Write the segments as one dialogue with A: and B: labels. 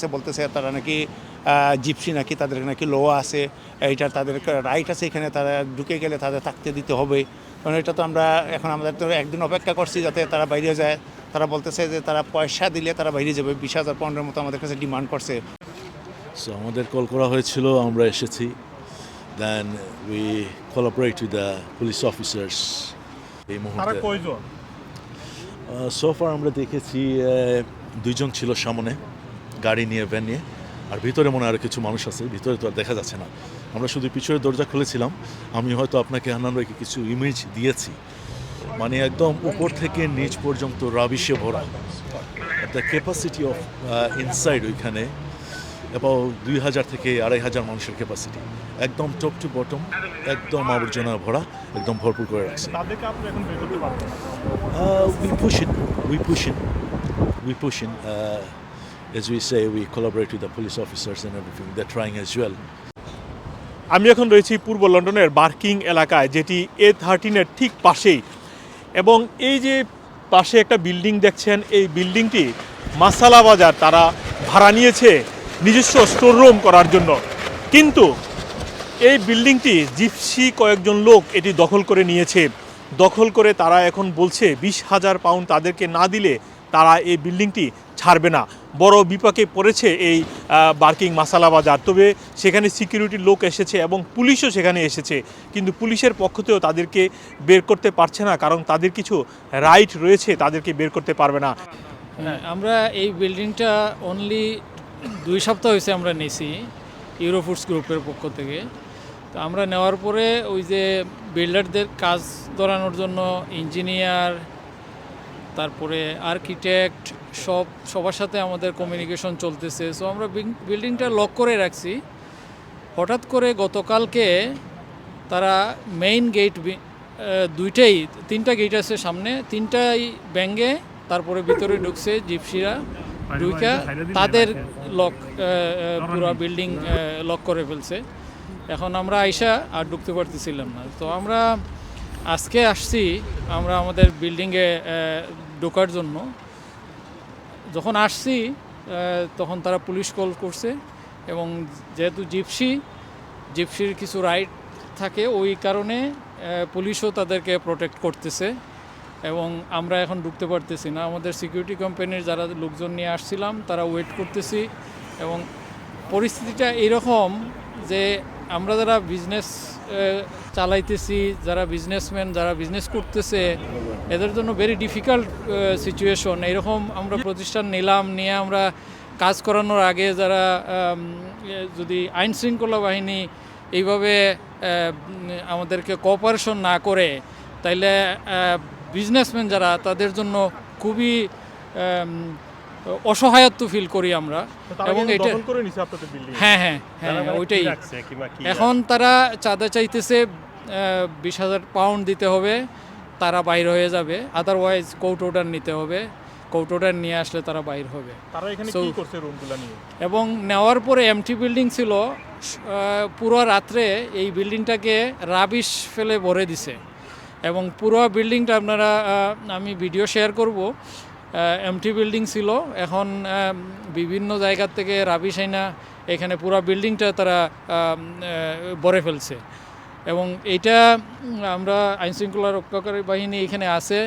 A: সে বলতেছে তারা নাকি জিপসি নাকি তাদের নাকি লো আছে এইটা তাদের রাইট আছে এখানে তারা ঢুকে গেলে তাদের থাকতে দিতে হবে। কারণ এটা তো আমরা এখন আমাদের তো একদিন অপেক্ষা করছি যাতে তারা বাইরে যায়। তারা বলতেছে যে তারা পয়সা দিলে তারা বাইরে যাবে বিশ হাজার পনেরোর মতো আমাদের কাছে ডিমান্ড করছে।
B: সো আমাদের কল করা হয়েছিল আমরা এসেছি। Then we collaborate with the police officers এই মুহূর্তে। সোফার আমরা দেখেছি দুইজন ছিল সামনে। গাড়ি নিয়ে ভ্যান নিয়ে আর ভিতরে মনে হয় আরও কিছু মানুষ আছে ভিতরে তো আর দেখা যাচ্ছে না। আমরা শুধু পিছনের দরজা খুলেছিলাম আমি হয়তো আপনাকে হান্নান ভাইকে কিছু ইমেজ দিয়েছি। মানে একদম উপর থেকে নিচ পর্যন্ত রাবিশে ভরা। দ্য ক্যাপাসিটি অফ ইনসাইড ওইখানে এবং দুই হাজার থেকে আড়াই হাজার মানুষের ক্যাপাসিটি একদম টপ টু বটম একদম আবর্জনা ভরা একদম ভরপুর করে রাখছে।
C: তাদেরকে আপনি এখন
B: as we say, we collaborate with the police officers and everything. They're trying as well.
C: আমি এখন রয়েছি পূর্ব লন্ডনের বার্কিং এলাকায় যেটি এ থার্টিনের ঠিক পাশেই এবং এই যে পাশে একটা বিল্ডিং দেখছেন এই বিল্ডিংটি মাসালা বাজার তারা ভাড়া নিয়েছে নিজস্ব স্টোর রুম করার জন্য কিন্তু এই বিল্ডিংটি জিপসি কয়েকজন লোক এটি দখল করে নিয়েছে দখল করে তারা এখন বলছে বিশ হাজার পাউন্ড তাদেরকে না দিলে তারা এই বিল্ডিংটি ছাড়বে না। বড় বিপাকে পড়েছে এই বার্কিং মাসালা বাজার। তবে সেখানে সিকিউরিটির লোক এসেছে এবং পুলিশও সেখানে এসেছে। কিন্তু পুলিশের পক্ষতেও তাদেরকে বের করতে পারছে না, কারণ তাদের কিছু রাইট রয়েছে, তাদেরকে বের করতে পারবে না।
D: হ্যাঁ আমরা এই বিল্ডিংটা অনলি দুই সপ্তাহ হয়েছে আমরা নিয়েছি ইউরোফুডস গ্রুপের পক্ষ থেকে। তো আমরা নেওয়ার পরে ওই যে বিল্ডারদের কাজ ধরানোর জন্য ইঞ্জিনিয়ার তারপরে আর্কিটেক্ট সব, সবার সাথে আমাদের কমিউনিকেশন চলতেছে। সো আমরা বিল্ডিংটা লক করে রাখছি। হঠাৎ করে গতকালকে তারা মেইন গেট দুইটাই, তিনটা গেট আছে সামনে, তিনটাই ব্যাঙ্গে তারপরে ভিতরে ঢুকছে জিপসিরা ঢুকা তাদের লক পুরো বিল্ডিং লক করে ফেলছে। এখন আমরা আইসা আর ঢুকতে পারতেছিলাম না। তো আমরা আজকে আসছি আমরা আমাদের বিল্ডিংয়ে ঢোকার জন্য। যখন আসছি তখন তারা পুলিশ কল করছে এবং যেহেতু জিপসি জিপসির কিছু রাইট থাকে, ওই কারণে পুলিশও তাদেরকে প্রোটেক্ট করতেছে এবং আমরা এখন ঢুকতে পারতেছি না। আমাদের সিকিউরিটি কোম্পানির যারা লোকজন নিয়ে আসছিলাম, তারা ওয়েট করতেছি এবং পরিস্থিতিটা এরকম যে আমরা যারা বিজনেস চালাইতেছি, যারা বিজনেসম্যান যারা বিজনেস করতেছে, এদের জন্য ভেরি ডিফিকাল্ট সিচুয়েশন এরকম আমরা প্রতিষ্ঠান নিলাম, নিয়ে আমরা কাজ করানোর আগে যারা যদি আইন শৃঙ্খলা বাহিনী এইভাবে আমাদেরকে কোঅপারেশন না করে, তাইলে বিজনেসম্যান যারা, তাদের জন্য খুবই অসহায়ত্ব ফিল করি আমরা। এবং এটা হ্যাঁ হ্যাঁ হ্যাঁ ওইটাই। এখন তারা চাঁদা চাইতেছে বিশ হাজার পাউন্ড দিতে হবে তারা বাইর হয়ে যাবে। আদারওয়াইজ কোর্ট অর্ডার নিতে হবে। কোর্ট অর্ডার নিয়ে আসলে তারা বাইর হবে।
C: তারা এখানে কি করছে রুমগুলো নিয়ে?
D: এবং নেওয়ার পরে এমটি বিল্ডিং ছিল পুরো রাত্রে এই বিল্ডিংটাকে রাবিশ ফেলে ভরে দিছে। এবং পুরো বিল্ডিংটা আপনারা আমি ভিডিও শেয়ার করব। এমটি বিল্ডিং ছিল। এখন বিভিন্ন জায়গার থেকে রাবিশ আইনা এখানে পুরো বিল্ডিংটা তারা ভরে ফেলছে। এবং এইটা উম, আমরা আইনশৃঙ্খলা রক্ষাকারী বাহিনী এখানে আছে।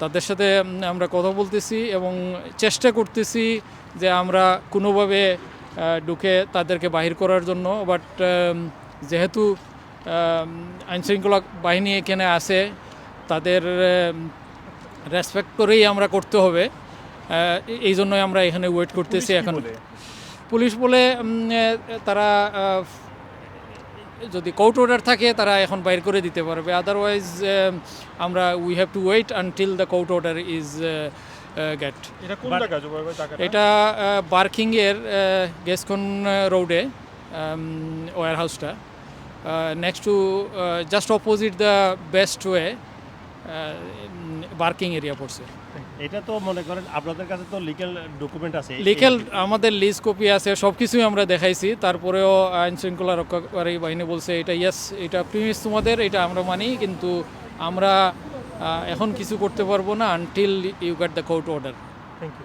D: তাদের সাথে আমরা কথা বলতেছি এবং চেষ্টা করতেছি যে আমরা কোনোভাবে ঢুকে তাদেরকে বাহির করার জন্য। বাট যেহেতু আইনশৃঙ্খলা বাহিনী এখানে আছে তাদের রেসপেক্ট করেই আমরা করতে হবে। এই জন্যই আমরা এখানে ওয়েট করতেছি এখন। পুলিশ বলে তারা যদি কোর্ট অর্ডার থাকে তারা এখন বাইর করে দিতে পারবে। আদারওয়াইজ আমরা we have to wait until the court order is get
C: এটা
D: বার্কিংয়ের গেসকন রোডে ওয়ার হাউসটা next to just opposite the best way Barking area পড়ছে।
E: এটা তো মনে করেন আপনাদের কাছে তো লিগ্যাল ডকুমেন্ট আছে।
D: লিগেল আমাদের লিজ কপি আছে সব কিছুই আমরা দেখাইছি। তারপরেও আইন শৃঙ্খলা রক্ষাকারী বাহিনী বলছে এটা ইয়াস এটা প্রিমিস তোমাদের এটা আমরা মানি কিন্তু আমরা এখন কিছু করতে পারব না until you get the court order
C: thank you